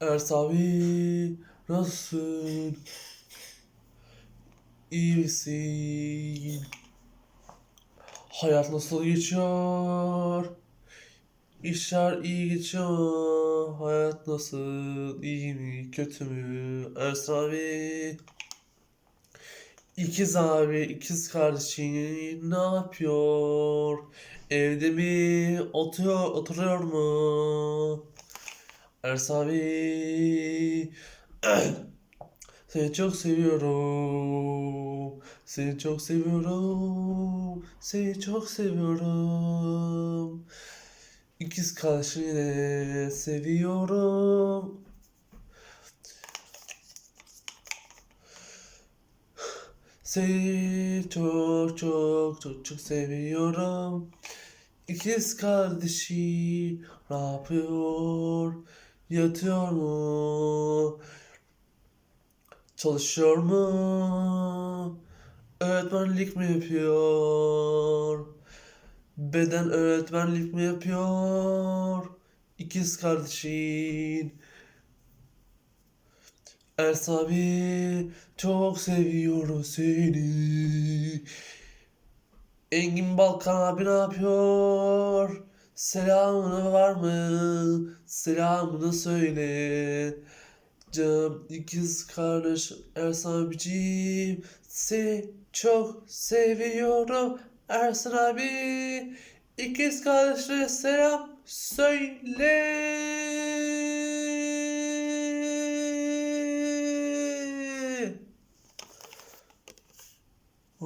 Ers abi nasılsın? İyi misin? Hayat nasıl geçiyor? İşler iyi geçiyor. Hayat nasıl? İyi mi? Kötü mü? Ers abi. İkiz abi, ikiz kardeşin ne yapıyor? Evde mi? Oturuyor, oturuyor mu? Ers abi. Seni çok seviyorum. Seni çok seviyorum. Seni çok seviyorum. İkiz de seviyorum. Seni çok çok çok çok seviyorum. İkiz kardeşi ne yapıyor? Yatıyor mu? Çalışıyor mu? Öğretmenlik mi yapıyor? Beden öğretmenlik mi yapıyor? İkiz kardeşin. Ers abi çok seviyorum seni. Engin Balkan abi ne yapıyor? Selamın var mı? Selamını söyle. Canım ikiz kardeş Ersan abicim. Seni çok seviyorum Ersan abi. İkiz kardeşlere selam söyle.